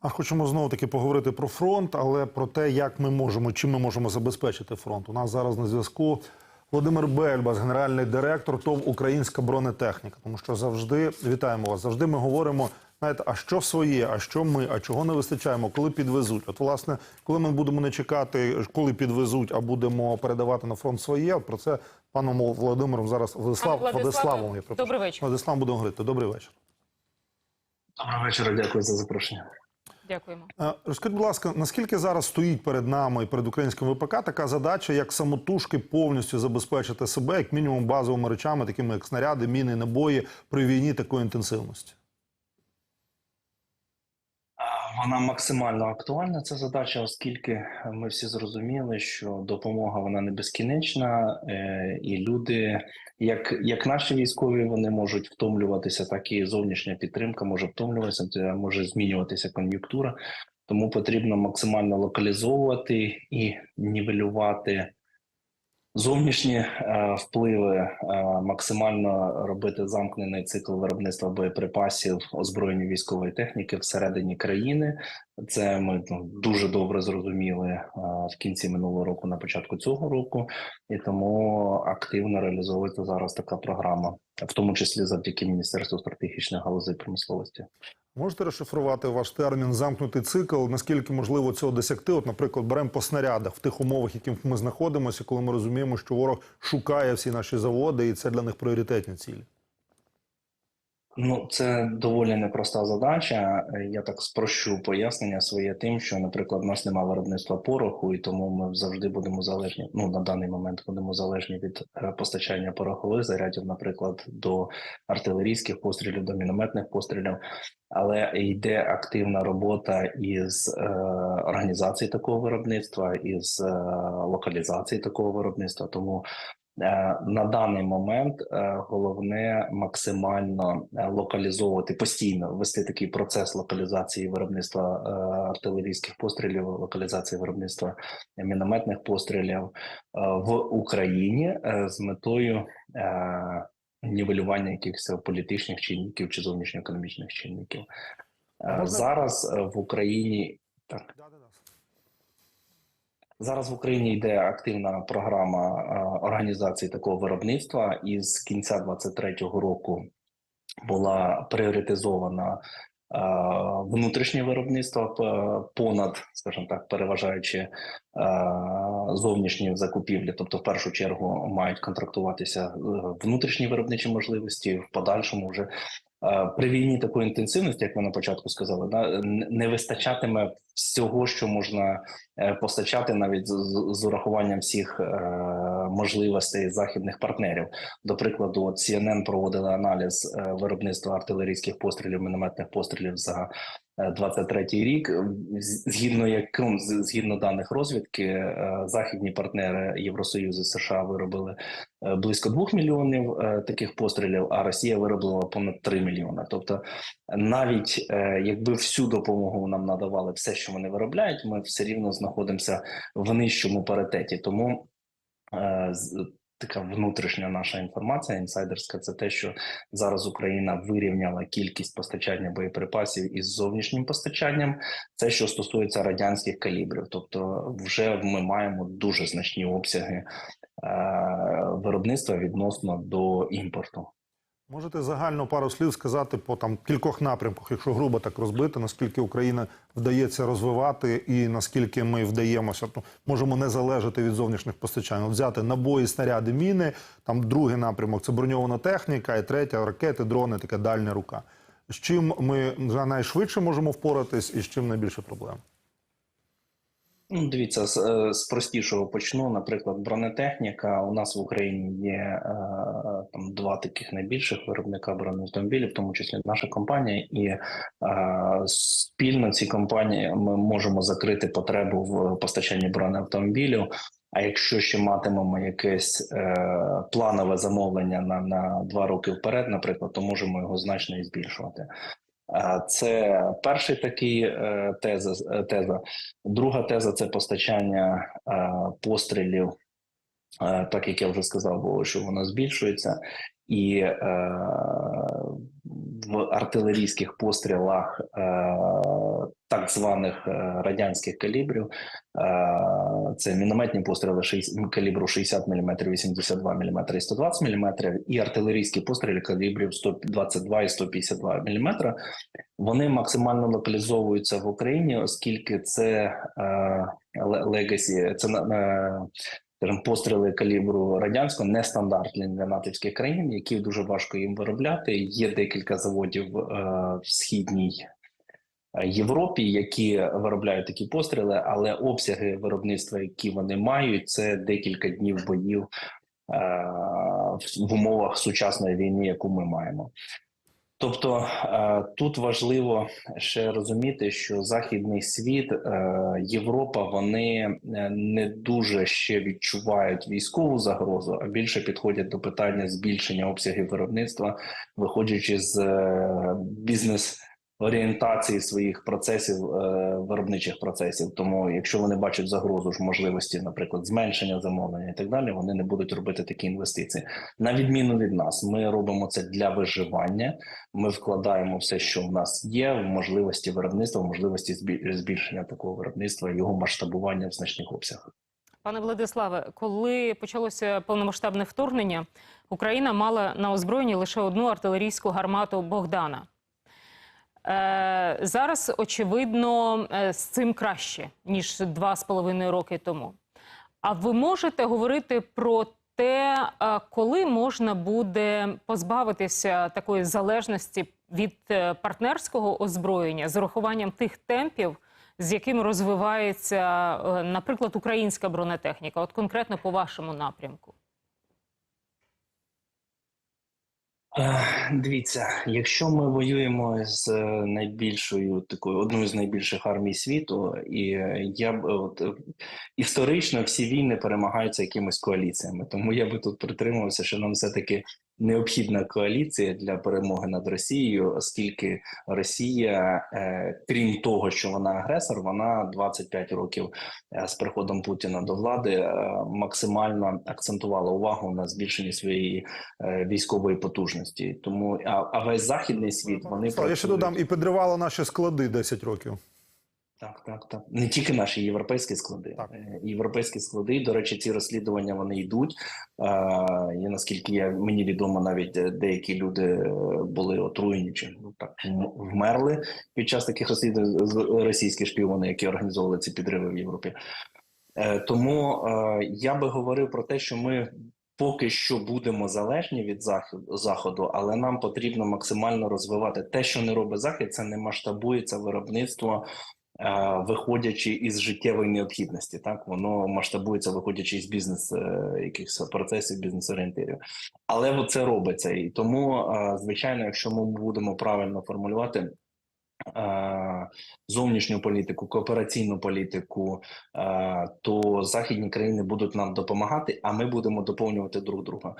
А хочемо знову таки поговорити про фронт, але про те, як ми можемо, чим ми можемо забезпечити фронт. У нас зараз на зв'язку Володимир Бельбас, генеральний директор ТОВ Українська бронетехніка. Тому що завжди вітаємо вас. Завжди ми говоримо. Знаєте, а що своє, а що ми, а чого не вистачаємо, коли підвезуть? От, власне, коли ми будемо не чекати, коли підвезуть, а будемо передавати на фронт своє. От про це паном Володимиром зараз Владислав Пане Владиславе, Владиславом. Я добрий вечір. Владислав будемо говорити. Добрий вечір. Доброго вечора, дякую за запрошення. Дякуємо. Е, Розкажіть, будь ласка, наскільки зараз стоїть перед нами і перед українським ВПК така задача, як самотужки повністю забезпечити себе, як мінімум базовими речами, такими як снаряди, міни, набої при війні такої інтенсивності? Вона максимально актуальна ця задача, оскільки ми всі зрозуміли, що допомога вона не безкінечна, е, і люди, як, як наші військові, вони можуть втомлюватися, так і зовнішня підтримка може втомлюватися, може змінюватися кон'юнктура. Тому потрібно максимально локалізовувати і нівелювати зовнішні е, впливи, е, максимально робити замкнений цикл виробництва боєприпасів, озброєння військової техніки всередині країни. Це ми ну, дуже добре зрозуміли е, в кінці минулого року, на початку цього року, і тому активно реалізовується зараз така програма, в тому числі завдяки Міністерству стратегічних галузей промисловості. Можете розшифрувати ваш термін замкнутий цикл? Наскільки можливо цього досягти? От, наприклад, беремо по снарядах в тих умовах, яким ми знаходимося, коли ми розуміємо, що ворог шукає всі наші заводи, і це для них пріоритетні цілі. Ну, це доволі непроста задача. Я так спрощу пояснення своє тим, що, наприклад, у нас немає виробництва пороху, і тому ми завжди будемо залежні. Ну на даний момент будемо залежні від е, постачання порохових зарядів, наприклад, до артилерійських пострілів, до мінометних пострілів. Але йде активна робота із е, організації такого виробництва, із е, локалізації такого виробництва. Тому На даний момент е, головне максимально е, локалізовувати постійно вести такий процес локалізації виробництва е, артилерійських пострілів, локалізації виробництва мінометних пострілів е, в Україні е, з метою е, нівелювання якихось політичних чинників чи зовнішньоекономічних чинників. Е, Зараз е, в Україні так. Зараз в Україні йде активна програма е, організації такого виробництва, і з кінця 23-го року була пріоритизована е, внутрішнє виробництво понад, скажімо так, переважаючи е, зовнішні закупівлі. Тобто, в першу чергу мають контрактуватися внутрішні виробничі можливості, в подальшому вже при війні такої інтенсивності, як ви на початку сказали, да, не вистачатиме всього, що можна е, постачати навіть з, урахуванням всіх е, можливостей західних партнерів. До прикладу, от CNN проводили аналіз е, виробництва артилерійських пострілів, мінометних пострілів за е, 23-й рік. Згідно яким згідно даних розвідки, е, західні партнери Євросоюзу США виробили е, близько 2 мільйонів е, таких пострілів, а Росія виробила понад 3 мільйони. Тобто, навіть якби всю допомогу нам надавали все, що вони виробляють, ми все рівно знаходимося в нижчому паритеті. Тому така внутрішня наша інформація, інсайдерська, це те, що зараз Україна вирівняла кількість постачання боєприпасів із зовнішнім постачанням. Це що стосується радянських калібрів, тобто вже ми маємо дуже значні обсяги е, виробництва відносно до імпорту. Можете загально пару слів сказати по там кількох напрямках, якщо грубо так розбити, наскільки Україна вдається розвивати і наскільки ми вдаємося, ну, можемо не залежати від зовнішніх постачань. От взяти набої, снаряди, міни. Там другий напрямок це броньована техніка, і третя ракети, дрони, така дальня рука. З чим ми найшвидше можемо впоратись, і з чим найбільше проблем? Ну, дивіться, з, е, з простішого почну. Наприклад, бронетехніка. У нас в Україні є е, там два таких найбільших виробника бронеавтомобілів, в тому числі наша компанія, і е, спільно ці компанії ми можемо закрити потребу в постачанні бронеавтомобілів. А якщо ще матимемо якесь е, планове замовлення на, на два роки вперед, наприклад, то можемо його значно і збільшувати. Це перший такий е, теза, е, теза. Друга теза це постачання е, пострілів, так як я вже сказав, було, що воно збільшується, і в артилерійських пострілах, е, так званих е, радянських калібрів. Е, Це мінометні постріли калібру 60 мм, 82 мм і 120 мм, і артилерійські постріли калібрів 122 і 152 мм. Вони максимально локалізовуються в Україні, оскільки це легасі, це скажімо, постріли калібру радянського нестандартні для натовських країн, які дуже важко їм виробляти. Є декілька заводів е, в східній е, Європі, які виробляють такі постріли, але обсяги виробництва, які вони мають, це декілька днів боїв е, в- в умовах сучасної війни, яку ми маємо. Тобто е, тут важливо ще розуміти, що західний світ, е, Європа, вони е, не дуже ще відчувають військову загрозу, а більше підходять до питання збільшення обсягів виробництва, виходячи з бізнес. Орієнтації своїх процесів е, виробничих процесів, тому якщо вони бачать загрозу ж можливості, наприклад, зменшення замовлення і так далі, вони не будуть робити такі інвестиції. На відміну від нас, ми робимо це для виживання. Ми вкладаємо все, що в нас є, в можливості виробництва, в можливості збі- збільшення такого виробництва, його масштабування в значних обсягах. Пане Владиславе, коли почалося повномасштабне вторгнення, Україна мала на озброєнні лише одну артилерійську гармату Богдана. Е, зараз, очевидно, е, з цим краще, ніж два з половиною роки тому. А ви можете говорити про те, е, коли можна буде позбавитися такої залежності від партнерського озброєння з урахуванням тих темпів, з яким розвивається, наприклад, українська бронетехніка, от конкретно по вашому напрямку? Е, Дивіться, якщо ми воюємо з е, найбільшою такою одною з найбільших армій світу, і е, я б от е, історично всі війни перемагаються якимись коаліціями. Тому я би тут притримувався, що нам все таки необхідна коаліція для перемоги над Росією, оскільки Росія, е, крім того, що вона агресор, вона 25 років е, з приходом Путіна до влади е, максимально акцентувала увагу на збільшенні своєї е, військової потужності. Тому а, а весь західний світ вони я ще додам і підривало наші склади 10 років. Так, так, так. Не тільки наші європейські склади. Так. Е, Європейські склади. До речі, ці розслідування вони йдуть. Е, і наскільки я мені відомо, навіть е, деякі люди були отруєні чи ну так вмерли під час таких розслідувань російські шпіони, які організовували ці підриви в Європі. Тому я би говорив про те, що ми. Поки що будемо залежні від заходу, але нам потрібно максимально розвивати те, що не робить захід, це не масштабується виробництво виходячи із життєвої необхідності, так воно масштабується, виходячи із бізнес е, якихось процесів, бізнес орієнтирів. Але це робиться, і тому, звичайно, якщо ми будемо правильно формулювати. Зовнішню політику, коопераційну політику, то західні країни будуть нам допомагати, а ми будемо доповнювати друг друга.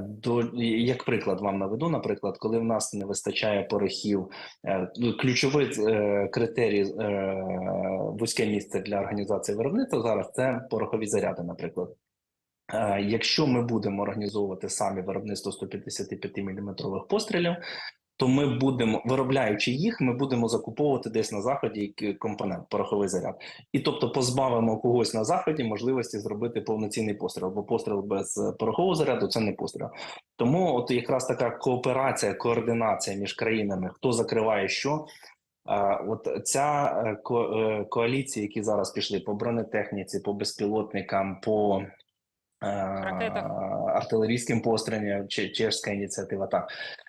До як приклад вам наведу, наприклад, коли в нас не вистачає порохів, е, ну, ключовий е, критерій е, вузьке місце для організації виробництва зараз це порохові заряди, наприклад. Якщо ми будемо організовувати самі виробництво 155 мм пострілів, то ми будемо виробляючи їх, ми будемо закуповувати десь на заході компонент пороховий заряд, і тобто позбавимо когось на заході можливості зробити повноцінний постріл, бо постріл без е, порохового заряду це не постріл. Тому от якраз така кооперація, координація між країнами, хто закриває що. От ця е, ко- е, коаліції, які зараз пішли по бронетехніці, по безпілотникам, по е, артилерійським пострілям, чи чешська ініціатива. Так Е,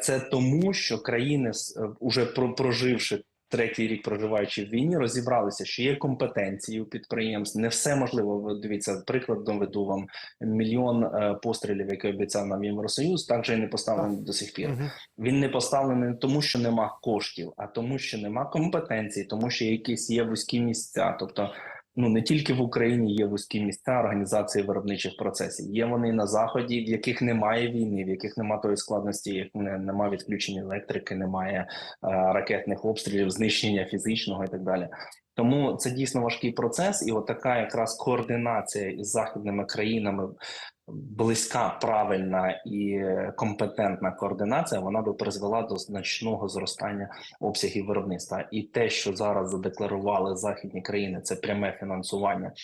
це тому, що країни, е, уже про- проживши третій рік, проживаючи в війні, розібралися, що є компетенції у підприємств. Не все можливо. Ви Дивіться, приклад доведу вам мільйон е, пострілів, який обіцяв нам Євросоюз, так же і не поставлений до сих пір. Він не поставлений не тому, що нема коштів, а тому, що нема компетенції, тому що якісь є вузькі місця. Тобто, ну не тільки в Україні є вузькі місця організації виробничих процесів. Є вони на заході, в яких немає війни, в яких немає тої складності, як не, немає відключення електрики, немає е, ракетних обстрілів, знищення фізичного і так далі. Тому це дійсно важкий процес, і от така якраз координація із західними країнами близька, правильна і компетентна координація, вона би призвела до значного зростання обсягів виробництва. І те, що зараз задекларували західні країни, це пряме фінансування. Е,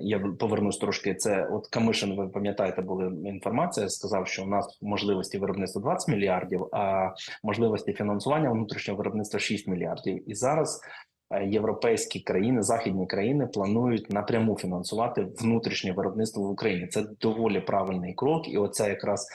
Я повернусь трошки. Це от Камишин, ви пам'ятаєте, була інформація. Сказав, що у нас можливості виробництва 20 мільярдів, а можливості фінансування внутрішнього виробництва 6 мільярдів. І зараз європейські країни, західні країни планують напряму фінансувати внутрішнє виробництво в Україні. Це доволі правильний крок, і оця якраз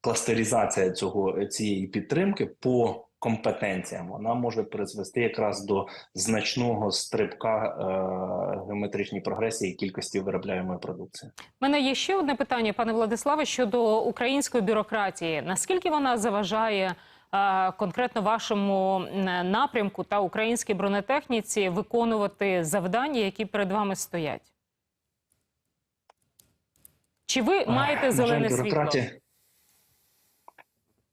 кластеризація цього цієї підтримки по компетенціям вона може призвести якраз до значного стрибка е, геометричній прогресії кількості виробляємої продукції. Мене є ще одне питання, пане Владиславе, щодо української бюрократії. Наскільки вона заважає е, конкретно вашому напрямку та українській бронетехніці виконувати завдання, які перед вами стоять? Чи ви маєте На зелене світло? бюрократія-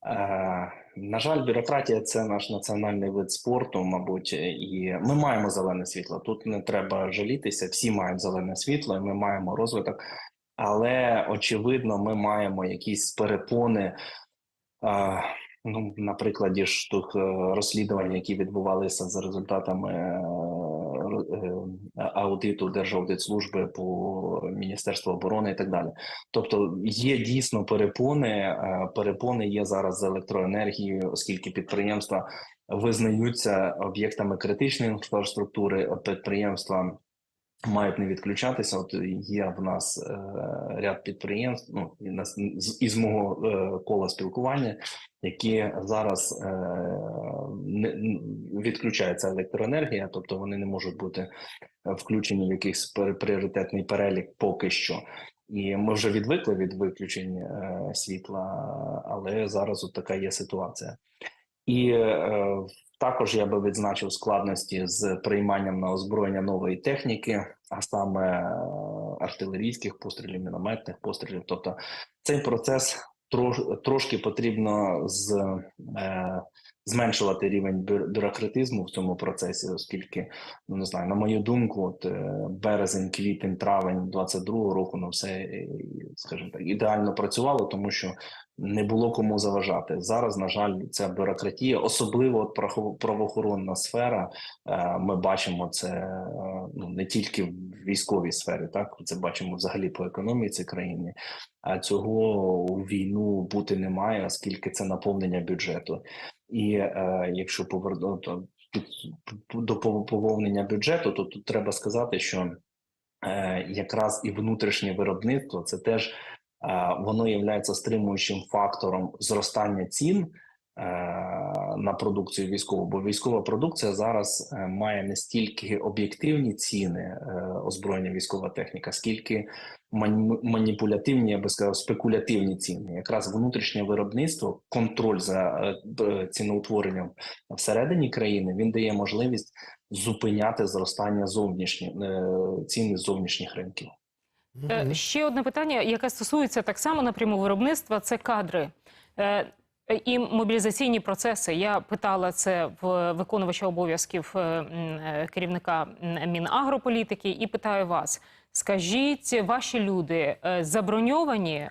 Е, на жаль, бюрократія це наш національний вид спорту, мабуть, і ми маємо зелене світло. Тут не треба жалітися. Всі мають зелене світло, і ми маємо розвиток. Але очевидно, ми маємо якісь перепони. Ну, на прикладі ж тих е, розслідувань, які відбувалися за результатами е, е, аудиту Держаудитслужби по Міністерству оборони і так далі. Тобто є дійсно перепони. Перепони є зараз з електроенергією, оскільки підприємства визнаються об'єктами критичної інфраструктури. Підприємства мають не відключатися. От є в нас е, ряд підприємств. Ну із мого е, кола спілкування, які зараз е, не відключається електроенергія, тобто вони не можуть бути включені в якийсь пріоритетний перелік поки що. І ми вже відвикли від виключень е, світла, але зараз от така є ситуація. І е, також я би відзначив складності з прийманням на озброєння нової техніки, а саме е, артилерійських пострілів, мінометних пострілів. Тобто цей процес трошки потрібно з, е, зменшувати рівень бюрократизму в цьому процесі, оскільки ну не знаю, на мою думку, от е, березень, квітень, травень 22-го року ну все, е, скажімо так, ідеально працювало, тому що не було кому заважати. Зараз, на жаль, ця бюрократія, особливо от правоохоронна сфера. е, Ми бачимо це ну не тільки в військовій сфері, так це бачимо взагалі по економіці країни. А цього у війну бути не має, оскільки це наповнення бюджету. І е, якщо повернути до поповнення бюджету, то тут треба сказати, що е, якраз і внутрішнє виробництво це теж е, воно є стримуючим фактором зростання цін. е, На продукцію військову, бо військова продукція зараз е, має не стільки об'єктивні ціни е, озброєння військова техніка, скільки маніпулятивні, я би сказав, спекулятивні ціни. Якраз внутрішнє виробництво, контроль за е, ціноутворенням всередині країни, він дає можливість зупиняти зростання зовнішніх е, цін з зовнішніх ринків. Ще одне питання, яке стосується так само напряму виробництва, це кадри. Е, І мобілізаційні процеси. Я питала це в виконувача обов'язків е, е, керівника Мінагрополітики і питаю вас: скажіть, ваші люди заброньовані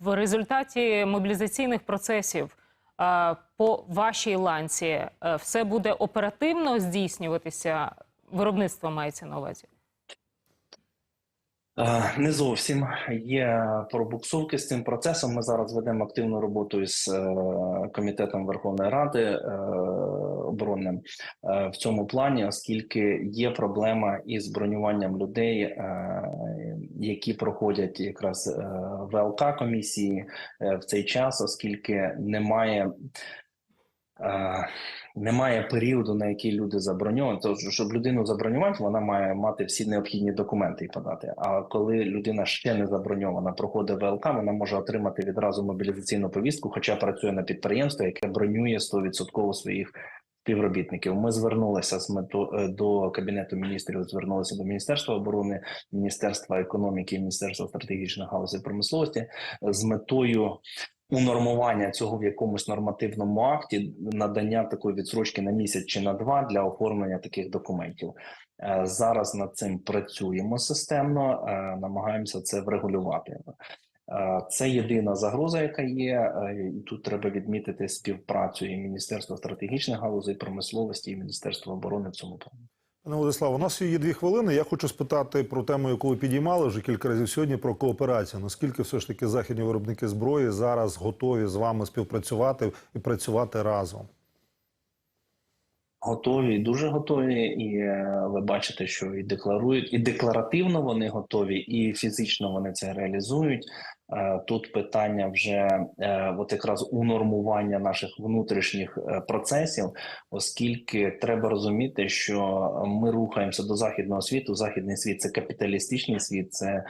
в результаті мобілізаційних процесів по вашій ланці? Все буде оперативно здійснюватися? Виробництво мається на увазі? Е, Не зовсім є пробуксовки з цим процесом. Ми зараз ведемо активну роботу із е, комітетом Верховної Ради е, оборонним в цьому плані, оскільки є проблема із бронюванням людей, які проходять якраз ВЛК комісії в цей час, оскільки немає. Немає періоду, на який люди заброньовані. То щоб людину забронювати, вона має мати всі необхідні документи і подати. А коли людина ще не заброньована, проходить ВЛК, вона може отримати відразу мобілізаційну повістку, хоча працює на підприємстві, яке бронює 100% своїх співробітників. Ми звернулися з мету е, до кабінету міністрів. Звернулися до міністерства оборони, міністерства економіки, міністерства стратегічних галузей промисловості з метою унормування цього в якомусь нормативному акті, надання такої відсрочки на місяць чи на два для оформлення таких документів. Е, Зараз над цим працюємо системно, е, намагаємося це врегулювати. Е, Це єдина загроза, яка є, і тут треба відмітити співпрацю і Міністерства стратегічних галузей промисловості, і Міністерства оборони в цьому плані. Пане Владиславе, у нас є дві хвилини. Я хочу спитати про тему, яку ви підіймали вже кілька разів сьогодні, про кооперацію. Наскільки все ж таки західні виробники зброї зараз готові з вами співпрацювати і працювати разом? Готові, дуже готові, і е, ви бачите, що і декларують, і декларативно вони готові, і фізично вони це реалізують. Е, Тут питання вже е, от якраз унормування наших внутрішніх е, процесів, оскільки треба розуміти, що ми рухаємося до західного світу. Західний світ це капіталістичний світ, це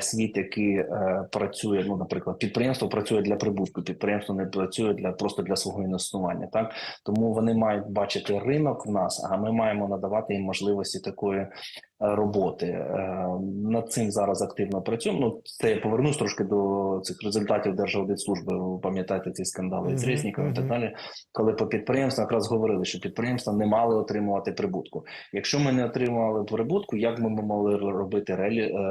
світ, який працює. Ну, наприклад, підприємство працює для прибутку, підприємство не працює для просто для свого інвестування. Так тому вони мають бачити ринок в нас, а ми маємо надавати їм можливості такої роботи. Е, Над цим зараз активно працюємо. Ну це я повернусь трошки до цих результатів Держаудитслужби. Ви пам'ятаєте ці скандали Мгм, з Резніком і так далі, коли по підприємствам якраз говорили, що підприємства не мали отримувати прибутку. Якщо ми не отримували прибутку, як би ми могли робити е,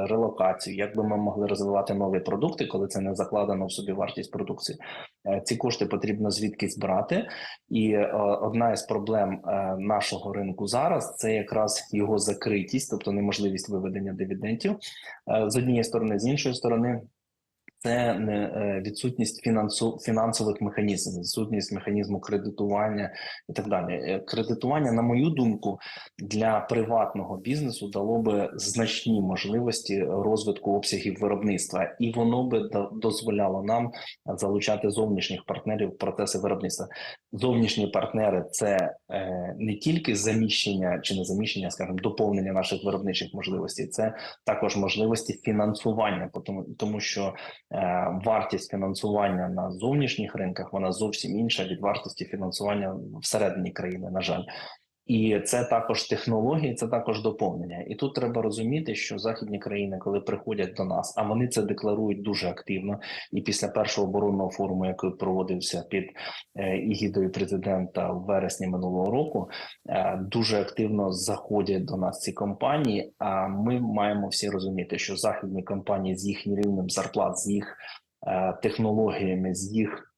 релокацію? Як би ми могли розвивати нові продукти, коли це не закладено в собі вартість продукції? Е, Ці кошти потрібно звідкись брати, і одна із проблем нашого ринку зараз це якраз його закритість, тобто неможливість виведення дивідендів е, з однієї сторони, з іншої сторони. Це не е, відсутність фінансу фінансових механізмів, відсутність механізму кредитування і так далі. Е, Кредитування, на мою думку, для приватного бізнесу дало би значні можливості розвитку обсягів виробництва, і воно би до- дозволяло нам залучати зовнішніх партнерів в процеси виробництва. Зовнішні партнери це е, не тільки заміщення чи не заміщення, скажімо, доповнення наших виробничих можливостей, це також можливості фінансування, тому, що вартість фінансування на зовнішніх ринках вона зовсім інша від вартості фінансування всередині країни, на жаль. І це також технології, це також доповнення. І тут треба розуміти, що західні країни, коли приходять до нас, а вони це декларують дуже активно. І після першого оборонного форуму, який проводився під е, ігідою президента в вересні минулого року, е, дуже активно заходять до нас ці компанії. А ми маємо всі розуміти, що західні компанії з їхнім рівнем зарплат, з їх е, технологіями, з їх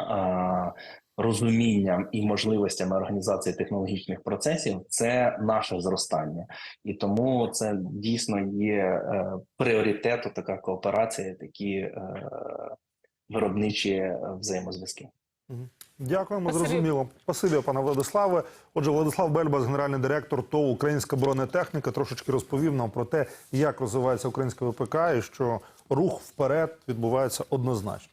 е, розумінням і можливостями організації технологічних процесів це наше зростання, і тому це дійсно є е, пріоритетом така кооперація, такі е, виробничі взаємозв'язки. Дякуємо, зрозуміло. Спасибі, пане Владиславе. Отже, Владислав Бельбас, генеральний директор ТОВ Українська бронетехніка, трошечки розповів нам про те, як розвивається українська ВПК і що рух вперед відбувається однозначно.